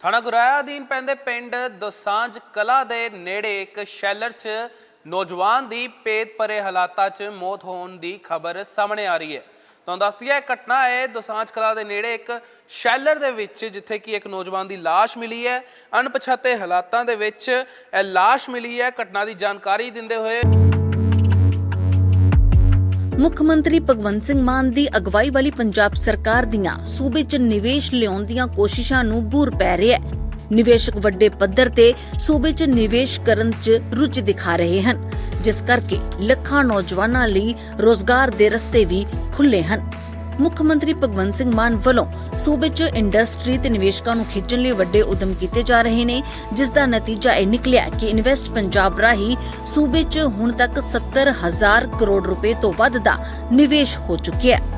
ਥਾਣਾ ਗੁਰਾਇਆ ਅਧੀਨ ਪੈਂਦੇ ਪਿੰਡ ਦੋਸਾਂਝ ਕਲਾ ਦੇ ਨੇੜੇ ਇੱਕ ਸ਼ੈਲਰ 'ਚ ਨੌਜਵਾਨ ਦੀ ਪੇਟ ਭਰੇ ਹਾਲਾਤਾਂ 'ਚ ਮੌਤ ਹੋਣ ਦੀ ਖਬਰ ਸਾਹਮਣੇ ਆ ਰਹੀ ਹੈ। ਤੁਹਾਨੂੰ ਦੱਸਦੀ ਹੈ ਇਹ ਘਟਨਾ ਹੈ ਦੋਸਾਂਝ ਕਲਾ ਦੇ ਨੇੜੇ ਇੱਕ ਸ਼ੈਲਰ ਦੇ ਵਿੱਚ, ਜਿੱਥੇ ਕਿ ਇੱਕ ਨੌਜਵਾਨ ਦੀ ਲਾਸ਼ ਮਿਲੀ ਹੈ। ਅਣਪਛਾਤੇ ਹਾਲਾਤਾਂ ਦੇ ਵਿੱਚ ਇਹ ਲਾਸ਼ ਮਿਲੀ ਹੈ। ਘਟਨਾ ਦੀ ਜਾਣਕਾਰੀ ਦਿੰਦੇ ਹੋਏ ਮੁੱਖ ਮੰਤਰੀ ਭਗਵੰਤ ਸਿੰਘ ਮਾਨ ਦੀ ਅਗਵਾਈ ਵਾਲੀ ਪੰਜਾਬ ਸਰਕਾਰ ਦੀਆਂ ਸੂਬੇ 'ਚ ਨਿਵੇਸ਼ ਲਿਆਉਣ ਦੀਆਂ ਕੋਸ਼ਿਸ਼ਾਂ ਨੂੰ ਬੂਰ ਪੈ ਰਿਹਾ ਹੈ। ਨਿਵੇਸ਼ਕ ਵੱਡੇ ਪੱਧਰ ਤੇ ਸੂਬੇ 'ਚ ਨਿਵੇਸ਼ ਕਰਨ 'ਚ ਰੁਚੀ ਦਿਖਾ ਰਹੇ ਹਨ, ਜਿਸ ਕਰਕੇ ਲੱਖਾਂ ਨੌਜਵਾਨਾਂ ਲਈ ਰੋਜ਼ਗਾਰ ਦੇ ਰਸਤੇ ਵੀ ਖੁੱਲੇ ਹਨ। ਮੁੱਖ ਮੰਤਰੀ ਭਗਵੰਤ ਸਿੰਘ ਮਾਨ ਵੱਲੋਂ ਸੂਬੇ 'ਚ ਇੰਡਸਟਰੀ ਤੇ ਨਿਵੇਸ਼ਕਾਂ ਨੂੰ ਖਿੱਚਣ ਲਈ ਵੱਡੇ ਉਦਮ ਕੀਤੇ ਜਾ ਰਹੇ ਨੇ, ਜਿਸ ਦਾ ਨਤੀਜਾ ਇਹ ਨਿਕਲਿਆ ਕਿ ਇਨਵੈਸਟ ਪੰਜਾਬ ਰਾਹੀਂ ਸੂਬੇ 'ਚ ਹੁਣ ਤੱਕ 70000 ਕਰੋੜ ਰੁਪਏ ਤੋਂ ਵੱਧ ਦਾ ਨਿਵੇਸ਼ ਹੋ ਚੁੱਕਿਆ ਹੈ।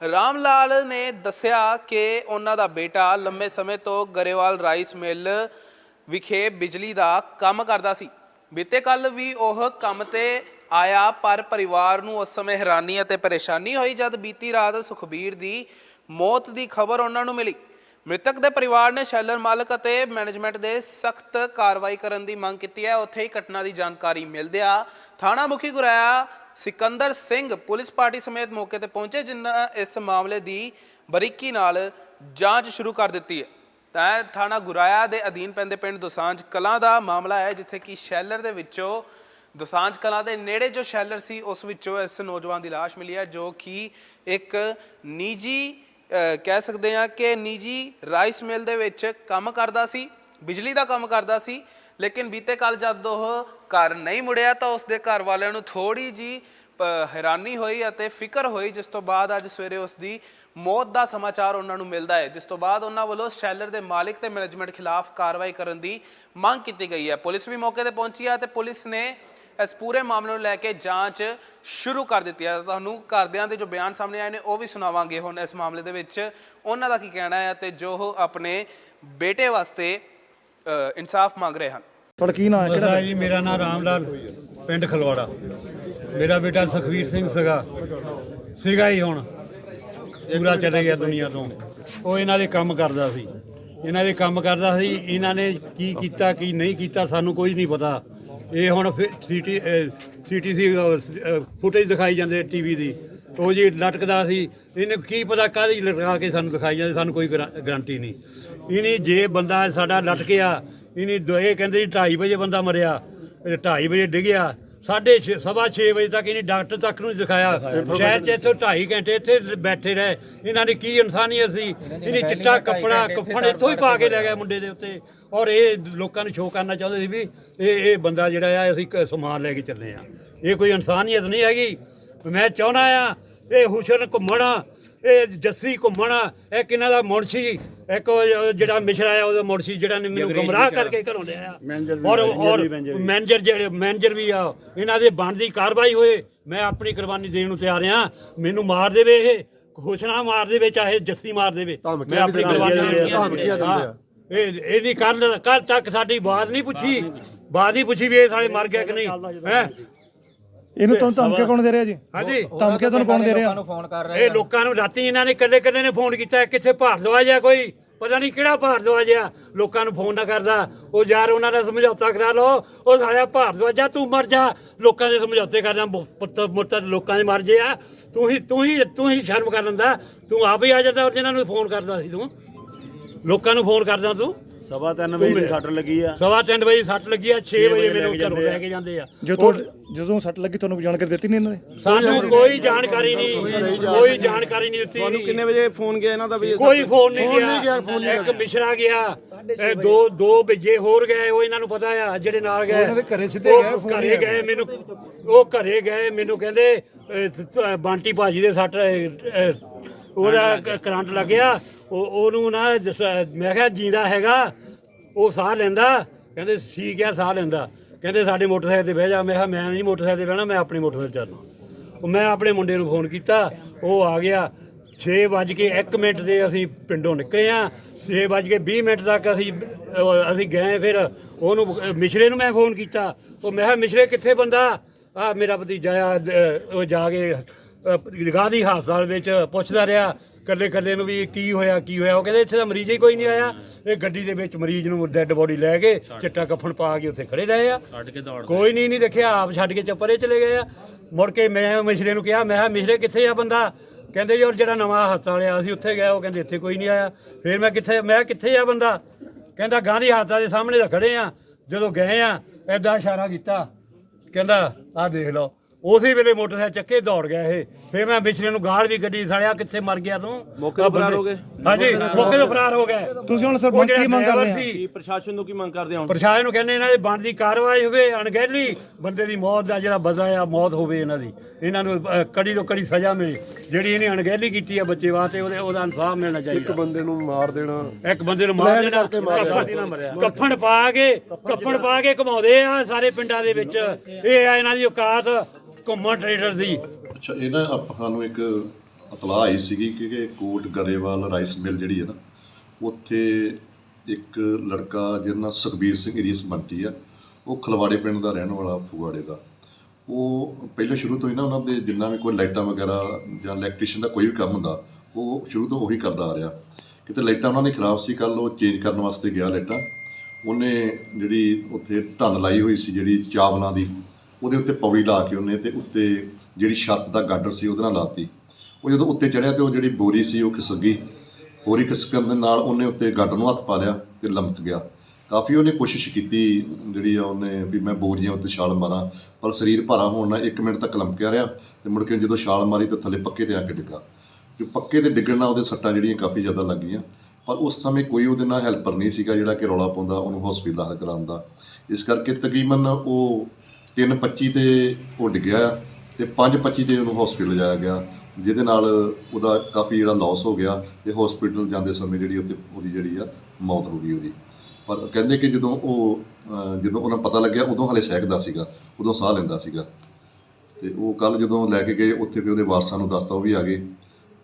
ਰਾਮ ਲਾਲ ਨੇ ਦੱਸਿਆ ਕਿ ਉਹਨਾਂ ਦਾ ਬੇਟਾ ਲੰਮੇ ਸਮੇਂ ਤੋਂ ਗਰੇਵਾਲ ਰਾਈਸ ਮਿਲ ਵਿਖੇ ਬਿਜਲੀ ਦਾ ਕੰਮ ਕਰਦਾ ਸੀ। ਬੀਤੇ ਕੱਲ ਵੀ ਉਹ ਕੰਮ ਤੇ ਆਇਆ, ਪਰ ਪਰਿਵਾਰ ਨੂੰ ਉਸ ਸਮੇਂ ਹੈਰਾਨੀ ਅਤੇ ਪਰੇਸ਼ਾਨੀ ਹੋਈ ਜਦ ਬੀਤੀ ਰਾਤ ਸੁਖਬੀਰ ਦੀ ਮੌਤ ਦੀ ਖਬਰ ਉਹਨਾਂ ਨੂੰ ਮਿਲੀ। ਮ੍ਰਿਤਕ ਦੇ ਪਰਿਵਾਰ ਨੇ ਸ਼ੈਲਰ ਮਾਲਕ ਅਤੇ ਮੈਨੇਜਮੈਂਟ ਦੇ ਸਖਤ ਕਾਰਵਾਈ ਕਰਨ ਦੀ ਮੰਗ ਕੀਤੀ ਹੈ। ਉੱਥੇ ਹੀ ਘਟਨਾ ਦੀ ਜਾਣਕਾਰੀ ਮਿਲਦਿਆਂ ਥਾਣਾ ਮੁਖੀ ਗੁਰਾਇਆ ਸਿਕੰਦਰ ਸਿੰਘ ਪੁਲਿਸ ਪਾਰਟੀ ਸਮੇਤ ਮੌਕੇ ਤੇ ਪਹੁੰਚੇ, ਜਿਨ੍ਹਾਂ ਇਸ ਮਾਮਲੇ ਦੀ ਬਰੀਕੀ ਨਾਲ ਜਾਂਚ ਸ਼ੁਰੂ ਕਰ ਦਿੱਤੀ ਹੈ। ਤਾਂ ਇਹ ਥਾਣਾ ਗੁਰਾਇਆ ਦੇ ਅਧੀਨ ਪੈਂਦੇ ਪਿੰਡ ਦੋਸਾਂਝ ਕਲਾਂ ਦਾ ਮਾਮਲਾ ਹੈ, ਜਿੱਥੇ ਕਿ ਸ਼ੈਲਰ ਦੇ ਵਿੱਚੋਂ ਦੋਸਾਂਝ ਕਲਾਂ ਦੇ ਨੇੜੇ ਜੋ ਸ਼ੈਲਰ ਸੀ, ਉਸ ਵਿੱਚੋਂ ਇਸ ਨੌਜਵਾਨ ਦੀ ਲਾਸ਼ ਮਿਲੀ ਹੈ, ਜੋ ਕਿ ਇੱਕ ਨਿੱਜੀ ਅਹ ਕਹਿ ਸਕਦੇ ਹਾਂ ਕਿ ਨਿੱਜੀ ਰਾਈਸ ਮਿਲ ਦੇ ਵਿੱਚ ਕੰਮ ਕਰਦਾ ਸੀ, ਬਿਜਲੀ ਦਾ ਕੰਮ ਕਰਦਾ ਸੀ। ਲੇਕਿਨ ਬੀਤੇ ਕੱਲ ਜਦ ਉਹ ਘਰ ਨਹੀਂ ਮੁੜਿਆ ਤਾਂ ਉਸ ਦੇ ਘਰ ਵਾਲਿਆਂ ਨੂੰ ਥੋੜੀ ਜੀ ਹੈਰਾਨੀ ਹੋਈ ਅਤੇ ਫਿਕਰ ਹੋਈ, ਜਿਸ ਤੋਂ ਬਾਅਦ ਅੱਜ ਸਵੇਰੇ ਉਸ ਦੀ ਮੌਤ ਦਾ ਸਮਾਚਾਰ ਉਹਨਾਂ ਨੂੰ ਮਿਲਦਾ ਹੈ। ਜਿਸ ਤੋਂ ਬਾਅਦ ਉਹਨਾਂ ਵੱਲੋਂ ਸ਼ੈਲਰ ਦੇ ਮਾਲਿਕ ਤੇ ਮੈਨੇਜਮੈਂਟ ਖਿਲਾਫ ਕਾਰਵਾਈ ਕਰਨ ਦੀ ਮੰਗ ਕੀਤੀ ਗਈ ਹੈ। ਪੁਲਿਸ ਵੀ ਮੌਕੇ ਤੇ ਪਹੁੰਚੀ ਹੈ ਤੇ ਪੁਲਿਸ ਨੇ ਇਸ ਪੂਰੇ ਮਾਮਲੇ ਨੂੰ ਲੈ ਕੇ ਜਾਂਚ ਸ਼ੁਰੂ ਕਰ ਦਿੱਤੀ ਹੈ। ਤੁਹਾਨੂੰ ਘਰਦਿਆਂ ਦੇ ਜੋ ਬਿਆਨ ਸਾਹਮਣੇ ਆਏ ਨੇ, ਉਹ ਵੀ ਸੁਣਾਵਾਂਗੇ ਹੁਣ ਇਸ ਮਾਮਲੇ ਦੇ ਵਿੱਚ। ਉਹਨਾਂ ਦਾ ਕੀ ਕਹਿਣਾ ਹੈ ਤੇ ਜੋ ਉਹ ਆਪਣੇ ਬੇਟੇ ਵਾਸਤੇ ਇਨਸਾਫ ਮੰਗ ਰਹੇ ਹਨ। ਤੁਹਾਡਾ ਕੀ ਨਾਮ ਹੈ? ਕਿਹੜਾ ਬਸਾ ਜੀ, ਮੇਰਾ ਨਾਮ ਰਾਮ ਲਾਲ ਪਿੰਡ ਖਲਵਾੜਾ। ਮੇਰਾ ਬੇਟਾ ਸੁਖਵੀਰ ਸਿੰਘ ਸੀਗਾ। ਸੀਗਾ ਹੀ ਹੁਣ। ਪੂਰਾ ਚਲੇ ਗਿਆ ਦੁਨੀਆ ਤੋਂ। ਉਹ ਇਹਨਾਂ ਦੇ ਕੰਮ ਕਰਦਾ ਸੀ। ਇਹਨਾਂ ਦੇ ਕੰਮ ਕਰਦਾ ਸੀ। ਇਹਨਾਂ ਨੇ ਕੀ ਕੀਤਾ, ਕੀ ਨਹੀਂ ਕੀਤਾ, ਸਾਨੂੰ ਕੋਈ ਨਹੀਂ ਪਤਾ। ਇਹ ਹੁਣ ਸੀਟੀ ਸੀਟੀਸੀ ਫੁਟੇਜ ਦਿਖਾਈ ਜਾਂਦੇ ਟੀਵੀ ਦੀ। ਉਹ ਜੀ ਲਟਕਦਾ ਸੀ। ਇਹਨੇ ਕੀ ਪਤਾ ਕਾਹਦੀ ਲਟਕਾ ਕੇ ਸਾਨੂੰ ਦਿਖਾਈ ਜਾਂਦੇ, ਸਾਨੂੰ ਕੋਈ ਗਰੰਟੀ ਨਹੀਂ। ਇਹਨੇ ਜੇ ਬੰਦਾ ਸਾਡਾ ਲਟਕਿਆ ਇਹਨੇ ਦੋ- ਇਹ ਕਹਿੰਦੇ ਜੀ 2:30 ਵਜੇ ਬੰਦਾ ਮਰਿਆ। 2:30 ਵਜੇ ਡਿੱਗਿਆ ਸਾਢੇ ਛੇ- ਸਵਾ 6 ਵਜੇ ਤੱਕ ਇਹਨੇ ਡਾਕਟਰ ਤੱਕ ਨੂੰ ਦਿਖਾਇਆ। ਸ਼ਹਿਰ 'ਚ ਇੱਥੋਂ 2.5 ਘੰਟੇ ਇੱਥੇ ਬੈਠੇ ਰਹੇ। ਇਹਨਾਂ ਦੀ ਕੀ ਇਨਸਾਨੀਅਤ ਸੀ? ਇਹਨੇ ਚਿੱਟਾ ਕੱਪੜਾ ਕੱਫਣ ਇੱਥੋਂ ਹੀ ਪਾ ਕੇ ਲੈ ਗਿਆ ਮੁੰਡੇ ਦੇ ਉੱਤੇ। ਔਰ ਇਹ ਲੋਕਾਂ ਨੂੰ ਸ਼ੋਅ ਕਰਨਾ ਚਾਹੁੰਦੇ ਸੀ ਵੀ ਇਹ ਇਹ ਬੰਦਾ ਜਿਹੜਾ ਆ ਅਸੀਂ ਕ- ਸਮਾਨ ਲੈ ਕੇ ਚੱਲੇ ਆ। ਇਹ ਕੋਈ ਇਨਸਾਨੀਅਤ ਨਹੀਂ ਹੈਗੀ। ਮੈਂ ਚਾਹੁੰਦਾ ਆ ਇਹ ਹੁਸਨ ਘੁੰਮਣਾ ਇਹ ਜੱਸੀ ਘੁੰਮਣਾ ਇਹ ਕਿਨਾਂ ਦਾ ਮੁਨਸ਼ੀ ਇੱਕ ਉਹ ਜਿਹੜਾ ਮਿਸ਼ਰਾ ਆ ਉਹਦਾ ਮੁਨਸ਼ੀ ਜਿਹੜਾ ਨੇ ਮੈਨੂੰ ਗੁੰਮਰਾਹ ਕਰਕੇ ਘਰੋਂ ਲਿਆ ਔਰ ਔਰ ਮੈਨੇਜਰ ਜਿਹੜੇ ਮੈਨੇਜਰ ਵੀ ਆ ਇਹਨਾਂ ਦੇ ਬਣਦੀ ਕਾਰਵਾਈ ਹੋਏ। ਮੈਂ ਆਪਣੀ ਕੁਰਬਾਨੀ ਦੇਣ ਨੂੰ ਤਿਆਰ ਆ। ਮੈਨੂੰ ਮਾਰ ਦੇਵੇ ਇਹ ਘੋਸ਼ਣਾ ਮਾਰ ਦੇਵੇ ਚਾਹੇ ਜੱਸੀ ਮਾਰ ਦੇਵੇ। ਮੈਂ ਆਪਣੀ ਕੁਰਬਾਨੀ ਦੇਣੀ। ਇਹ ਇਹਦੀ ਕੱਲ ਕੱਲ ਤੱਕ ਸਾਡੀ ਬਾਤ ਨਹੀਂ ਪੁੱਛੀ। ਬਾਤ ਨਹੀਂ ਪੁੱਛੀ। ਵੀ ਇਹ ਸਾਰੇ ਮਰ ਗਿਆ ਕਿ ਨਹੀਂ। ਹੈ? ਇਹਨੂੰ ਤੁਹਾਨੂੰ ਧਮਕੀ ਕੌਣ ਦੇ ਰਿਹਾ ਜੀ? ਹਾਂਜੀ। ਧਮਕੀ ਤੁਹਾਨੂੰ ਕੌਣ ਦੇ ਰਿਹਾ? ਇਹ ਲੋਕਾਂ ਨੂੰ ਰਾਤੀ ਇਹਨਾਂ ਨੇ ਕੱਲੇ ਕੱਲੇ ਨੇ ਫੋਨ ਕੀਤਾ ਕਿੱਥੇ ਭਾਰਦਵਾਜ ਆ ਕੋਈ? ਪਤਾ ਨਹੀਂ ਕਿਹੜਾ ਭਾਰਦਵਾਜ ਆ। ਲੋਕਾਂ ਨੂੰ ਫੋਨ ਨਾ ਕਰਦਾ। ਉਹ ਯਾਰ ਉਹਨਾਂ ਦਾ ਸਮਝੌਤਾ ਕਰਾ ਲਓ। ਉਹ ਸਾਲਿਆ ਭਾਰਦਵਾਜਾ ਤੂੰ ਮਰ ਜਾ। ਲੋਕਾਂ ਦੇ ਸਮਝੌਤੇ ਕਰਦਾ। ਪੁੱਤ ਮੁੱਤ ਲੋਕਾਂ ਦੇ ਮਰ ਜੇ ਆ। ਤੂੰ ਹੀ ਤੂੰ ਹੀ ਤੂੰ ਹੀ ਸ਼ਰਮ ਕਰ ਲੈਂਦਾ ਤੂੰ ਆਪ ਹੀ ਆ ਜਾਂਦਾ ਔਰ ਜਿਹਨਾਂ ਨੂੰ ਫੋਨ ਕਰਦਾ ਸੀ ਤੂੰ। ਲੋਕਾਂ ਨੂੰ ਫੋਨ ਕਰਦਾ ਤੂੰ। ਸਵਾ ਤਿੰਨ ਵਜੇ ਦੀ ਸੱਟ ਲੱਗੀ ਆ। ਸਵਾ ਤਿੰਨ ਵਜੇ ਸੱਟ ਲੱਗੀ ਆ 6 ਵਜੇ ਮੈਨੂੰ ਘਰੋਂ ਜਾਂਦੇ ਆ। ਲੈ ਕੇ ਜਾਂਦੇ ਆ। ਜਦੋਂ ਜਦੋਂ ਸੱਟ ਲੱਗੀ ਤੁਹਾਨੂੰ ਕੋਈ ਜਾਣਕਾਰੀ ਦਿੱਤੀ ਨਹੀਂ ਇਹਨਾਂ ਨੇ? ਸਾਨੂੰ ਕੋਈ ਜਾਣਕਾਰੀ ਨਹੀਂ ਕੋਈ ਜਾਣਕਾਰੀ ਨਹੀਂ ਦਿੱਤੀ। ਤੁਹਾਨੂੰ ਕਿੰਨੇ ਵਜੇ ਫੋਨ ਗਿਆ ਇਹਨਾਂ ਦਾ ਵੀ? ਕੋਈ ਫੋਨ ਨਹੀਂ ਗਿਆ। ਇੱਕ ਮਿਸ਼ਰਾ ਗਿਆ ਇਹ ਦੋ ਦੋ ਭੇਜੇ ਹੋਰ ਗਏ ਉਹ ਇਹਨਾਂ ਨੂੰ ਪਤਾ ਆ ਜਿਹੜੇ ਨਾਲ ਗਏ। ਉਹਨਾਂ ਦੇ ਘਰੇ ਸਿੱਧੇ ਗਏ ਫੋਨ ਘਰੇ ਗਏ ਮੈਨੂੰ ਉਹ ਘਰੇ ਗਏ ਮੈਨੂੰ ਕਹਿੰਦੇ ਬਾਂਟੀ ਭਾਜੀ ਦੇ ਸੱਟ ਉਹਦਾ ਕਰੰਟ ਲੱਗਿਆ। ਉਹ ਉਹਨੂੰ ਨਾ ਮੈਂ ਕਿਹਾ ਜਿੰਦਾ ਹੈਗਾ। ਉਹ ਸਾਹ ਲੈਂਦਾ, ਕਹਿੰਦੇ ਠੀਕ ਆ ਸਾਹ ਲੈਂਦਾ। ਕਹਿੰਦੇ ਸਾਡੇ ਮੋਟਰਸਾਈਕਲ ਤੇ ਬਹਿ ਜਾ। ਮੈਂ ਕਿਹਾ, ਮੈਂ ਨਹੀਂ ਮੋਟਰਸਾਈਕਲ ਤੇ ਬਹਿਣਾ, ਮੈਂ ਆਪਣੇ ਮੋਟਰਸਾਈਕਲ ਚੱਲਣਾ ਉਹ ਮੈਂ ਆਪਣੇ ਮੁੰਡੇ ਨੂੰ ਫੋਨ ਕੀਤਾ, ਉਹ ਆ ਗਿਆ। 6 ਵੱਜ ਕੇ 1 ਮਿੰਟ ਦੇ ਅਸੀਂ ਪਿੰਡੋਂ ਨਿਕਲੇ ਆ 6 ਵੱਜ ਕੇ 20 ਮਿੰਟ ਤੱਕ ਅਸੀਂ ਅਸੀਂ ਗਏ ਫਿਰ। ਉਹਨੂੰ, ਮਿਸ਼ਰੇ ਨੂੰ ਮੈਂ ਫੋਨ ਕੀਤਾ। ਉਹ ਮੈਂ ਕਿਹਾ, ਮਿਸ਼ਰੇ ਕਿੱਥੇ ਬੰਦਾ? ਆ ਮੇਰਾ ਭਤੀਜਾ ਆ ਉਹ ਜਾ ਕੇ ਗਾਂਧੀ ਹਸਪਤਾਲ ਵਿੱਚ, ਪੁੱਛਦਾ ਰਿਹਾ। ਕੱਲੇ ਕੱਲੇ ਨੂੰ ਵੀ ਕੀ ਹੋਇਆ ਕੀ ਹੋਇਆ? ਉਹ ਕਹਿੰਦੇ ਇੱਥੇ ਤਾਂ ਮਰੀਜ਼ ਹੀ ਕੋਈ ਨਹੀਂ ਆਇਆ। ਇਹ ਗੱਡੀ ਦੇ ਵਿੱਚ ਮਰੀਜ਼ ਨੂੰ ਡੈੱਡ ਬੋਡੀ ਲੈ ਕੇ ਚਿੱਟਾ ਕਫਨ ਪਾ ਕੇ ਉੱਥੇ ਖੜੇ ਰਹੇ ਆ। ਕੋਈ ਨਹੀਂ ਨਹੀਂ ਦੇਖਿਆ ਆਪ ਛੱਡ ਕੇ ਚੱਪਰੇ ਚਲੇ ਗਏ ਆ। ਮੁੜ ਕੇ ਮੈਂ ਮਿਸ਼ਰੇ ਨੂੰ ਕਿਹਾ ਮੈਂ ਕਿਹਾ ਮਿਸ਼ਰੇ ਕਿੱਥੇ ਆ ਬੰਦਾ? ਕਹਿੰਦੇ ਜੀ ਉਹ ਜਿਹੜਾ ਨਵਾਂ ਹਸਪਤਾਲ ਆ ਅਸੀਂ ਉੱਥੇ ਗਏ ਉਹ ਕਹਿੰਦੇ ਇੱਥੇ ਕੋਈ ਨਹੀਂ ਆਇਆ। ਫਿਰ ਮੈਂ ਕਿੱਥੇ ਮੈਂ ਕਿੱਥੇ ਆ ਬੰਦਾ? ਕਹਿੰਦਾ ਗਾਂਧੀ ਹਸਪਤਾਲ ਦੇ ਸਾਹਮਣੇ ਤਾਂ ਖੜੇ ਆ। ਜਦੋਂ ਗਏ ਆ ਐਦਾਂ ਇਸ਼ਾਰਾ ਕੀਤਾ। ਕਹਿੰਦਾ ਆਹ ਦੇਖ ਲਓ ਉਸੇ ਵੇਲੇ ਮੋਟਰਸਾਈਕਲ ਚੱਕੇ ਦੌੜ ਗਿਆ ਇਹ। ਫਿਰ ਮੈਂ ਵਿਚਲੇ ਨੂੰ ਗਾਲ ਵੀ ਗੱਡੀ ਸਾਲਿਆ ਕਿੱਥੇ ਮਰ ਗਿਆ ਤੂੰ? ਮੌਕੇ ਤੋਂ ਫਰਾਰ ਹੋ ਗਏ? ਹਾਂਜੀ ਮੌਕੇ ਤੋਂ ਫਰਾਰ ਹੋ ਗਏ। ਤੁਸੀਂ ਹੁਣ ਸਰਪੰਚ ਕੀ ਮੰਗ ਕਰ ਰਹੇ driver ਆ? ਕੀ ਪ੍ਰਸ਼ਾਸਨ ਨੂੰ ਕੀ ਮੰਗ ਕਰਦੇ ਹੋ ਪ੍ਰਸ਼ਾਸਨ ਨੂੰ ਕਹਿੰਦੇ ਇਹਨਾਂ ਦੇ ਬਣਦੀ ਦੀ ਕਾਰਵਾਈ ਹੋਵੇ ਅਣਗਹਿਲੀ। ਬੰਦੇ ਦੀ ਮੌਤ ਦਾ ਜਿਹੜਾ ਬਦਲਾ ਆ ਮੌਤ ਹੋਵੇ ਇਹਨਾਂ ਦੀ। ਇਹਨਾਂ ਨੂੰ ਕੜੀ ਤੋਂ ਕੜੀ ਸਜ਼ਾ ਮਿਲੇ। ਜਿਹੜੀ ਇਹਨੇ ਅਣਗਹਿਲੀ ਕੀਤੀ ਆ ਬੱਚੇ ਵਾਸਤੇ ਉਹਦੇ ਉਹਦਾ ਇਨਸਾਫ ਮਿਲਣਾ ਚਾਹੀਦਾ। ਇੱਕ ਬੰਦੇ ਨੂੰ ਮਾਰ ਦੇਣਾ। ਇੱਕ ਬੰਦੇ ਨੂੰ ਮਾਰ ਦੇਣਾ। ਕੱਫਣ- ਕੱਫਣ ਪਾ ਕੇ ਕੱਫਣ ਪਾ ਕੇ ਘਮਾਉਂਦੇ ਆ ਸਾਰੇ ਪਿੰਡਾਂ ਦੇ ਵਿੱਚ। ਇਹ ਆ ਇਹਨਾਂ ਦੀ ਔਕਾਤ। ਘੁੰਮਣ ਟ੍ਰੇਡਰ ਦੀ। ਅੱਛਾ, ਇਹ ਨਾ ਆਪਾਂ, ਸਾਨੂੰ ਇੱਕ ਇਤਲਾਹ ਆਈ ਸੀਗੀ ਕਿ ਕਿ ਕੋਟ ਗਰੇਵਾਲ ਰਾਈਸ ਮਿਲ ਜਿਹੜੀ ਹੈ ਨਾ, ਉੱਥੇ ਇੱਕ ਲੜਕਾ ਜਿਹਦਾ ਨਾਂ ਸੁਖਬੀਰ ਸਿੰਘ ਏਰੀਅਸ ਬੰਟੀ ਆ, ਉਹ ਖਲਵਾੜੇ ਪਿੰਡ ਦਾ ਰਹਿਣ ਵਾਲਾ ਫਗਵਾੜੇ ਦਾ। ਉਹ ਪਹਿਲਾਂ ਸ਼ੁਰੂ ਤੋਂ ਹੀ ਨਾ ਉਹਨਾਂ ਦੇ ਜਿੰਨਾ ਵੀ ਕੋਈ ਲਾਈਟਾਂ ਵਗੈਰਾ ਜਾਂ ਇਲੈਕਟ੍ਰੀਸ਼ੀਅਨ ਦਾ ਕੋਈ ਵੀ ਕੰਮ ਹੁੰਦਾ, ਉਹ ਸ਼ੁਰੂ ਤੋਂ ਉਹੀ ਕਰਦਾ ਆ ਰਿਹਾ। ਕਿਤੇ ਲਾਈਟਾਂ ਉਹਨਾਂ ਦੀ ਖਰਾਬ ਸੀ ਕੱਲ ਉਹ ਚੇਂਜ ਕਰਨ ਵਾਸਤੇ ਗਿਆ ਲਾਈਟਾਂ। ਉਹਨੇ ਜਿਹੜੀ ਉੱਥੇ ਢੰਨ ਲਾਈ ਹੋਈ ਸੀ, ਜਿਹੜੀ ਚਾਵਲਾਂ ਦੀ ਉਹਦੇ ਉੱਤੇ ਪੌੜੀ ਲਾ ਕੇ ਉਹਨੇ ਤੇ ਉੱਤੇ ਜਿਹੜੀ ਛੱਤ ਦਾ ਗਾਡਰ ਸੀ ਉਹਦੇ ਨਾਲ ਲਾਤੀ। ਉਹ ਜਦੋਂ ਉੱਤੇ ਚੜਿਆ ਤੇ ਉਹ ਜਿਹੜੀ ਬੋਰੀ ਸੀ ਉਹ ਖਿਸਕ ਗਈ। ਬੋਰੀ ਖਿਸਕਣ ਦੇ ਨਾਲ ਉਹਨੇ ਉੱਤੇ ਗਾਡਰ ਨੂੰ ਹੱਥ ਪਾ ਲਿਆ ਤੇ ਲਮਕ ਗਿਆ। ਕਾਫੀ ਉਹਨੇ ਕੋਸ਼ਿਸ਼ ਕੀਤੀ ਜਿਹੜੀ ਆ ਉਹਨੇ ਵੀ ਮੈਂ ਬੋਰੀਆਂ ਉੱਤੇ ਛਾਲ ਮਾਰਾਂ, ਪਰ ਸਰੀਰ ਭਾਰਾ ਹੋਣ ਨਾਲ 1 ਮਿੰਟ ਤੱਕ ਲਮਕਿਆ ਰਿਹਾ ਤੇ ਮੁੜ ਕੇ ਜਦੋਂ ਛਾਲ ਮਾਰੀ ਤਾਂ ਥੱਲੇ ਪੱਕੇ ਤੇ ਆ ਕੇ ਡਿੱਗਾ। ਜੋ ਪੱਕੇ ਤੇ ਡਿੱਗਣ ਨਾਲ ਉਹਦੇ ਸੱਟਾਂ ਜਿਹੜੀਆਂ ਕਾਫੀ ਜ਼ਿਆਦਾ ਲੱਗੀਆਂ ਪਰ ਉਸ ਸਮੇਂ ਕੋਈ ਉਹਦੇ ਨਾਲ ਹੈਲਪਰ ਨਹੀਂ ਸੀਗਾ ਜਿਹੜਾ ਕਿ ਰੌਲਾ ਪਾਉਂਦਾ, ਉਹਨੂੰ ਹਸਪੀਟਲ ਦਾਖਲ ਕਰਾਉਂਦਾ ਇਸ ਕਰਕੇ ਤਕਰੀਬਨ ਉਹ 3:25 ਤੇ ਉਹ ਡਿੱਗਿਆ ਆ ਤੇ 5:25 ਤੇ ਉਹਨੂੰ ਹਸਪੀਟਲ ਲਿਜਾਇਆ ਗਿਆ। ਜਿਹਦੇ ਨਾਲ ਉਹਦਾ ਕਾਫੀ ਜਿਹੜਾ ਲਾਸ ਹੋ ਗਿਆ ਤੇ ਹਸਪੀਟਲ ਜਾਂਦੇ ਸਮੇਂ ਜਿਹੜੀ ਉੱਥੇ ਉਹਦੀ ਜਿਹੜੀ ਆ ਮੌਤ ਹੋ ਗਈ ਉਹਦੀ। ਪਰ ਕਹਿੰਦੇ ਕਿ ਜਦੋਂ ਉਹ ਜਦੋਂ ਉਹਨਾਂ ਪਤਾ ਲੱਗਿਆ ਉਦੋਂ ਹਲੇ ਸਹਿਕਦਾ ਸੀਗਾ, ਉਦੋਂ ਸਾਹ ਲੈਂਦਾ ਸੀਗਾ। ਤੇ ਉਹ ਕੱਲ ਜਦੋਂ ਲੈ ਕੇ ਗਏ, ਉੱਥੇ ਵੀ ਉਹਦੇ ਵਾਰਸਾਂ ਨੂੰ ਦੱਸਤਾ, ਉਹ ਵੀ ਆ ਗਏ।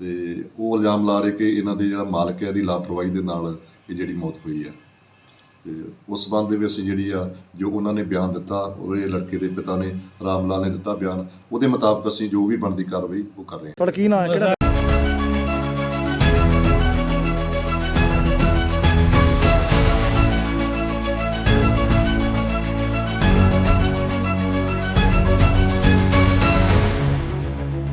ਤੇ ਉਹ ਇਲਜ਼ਾਮ ਲਾ ਰਹੇ ਕਿ ਇਹਨਾਂ ਦੇ ਜਿਹੜਾ ਮਾਲਕ ਹੈ, ਇਹਦੀ ਲਾਪਰਵਾਹੀ ਦੇ ਨਾਲ ਇਹ ਜਿਹੜੀ ਮੌਤ ਹੋਈ ਹੈ। ਤੇ ਉਸ ਸੰਬੰਧ ਦੇ ਵਿੱਚ ਅਸੀਂ ਜਿਹੜੀ ਆ, ਜੋ ਉਹਨਾਂ ਨੇ ਬਿਆਨ ਦਿੱਤਾ, ਉਹਦੇ ਲੜਕੇ ਦੇ ਪਿਤਾ ਨੇ ਰਾਮ ਲਾਲ ਨੇ ਦਿੱਤਾ ਬਿਆਨ, ਉਹਦੇ ਮੁਤਾਬਕ ਅਸੀਂ ਜੋ ਵੀ ਬਣਦੀ ਕਾਰਵਾਈ ਉਹ ਕਰ ਰਹੇ ਹਾਂ। ਤੁਹਾਡਾ ਕੀ ਨਾਂ ਹੈ? ਕਿਹੜਾ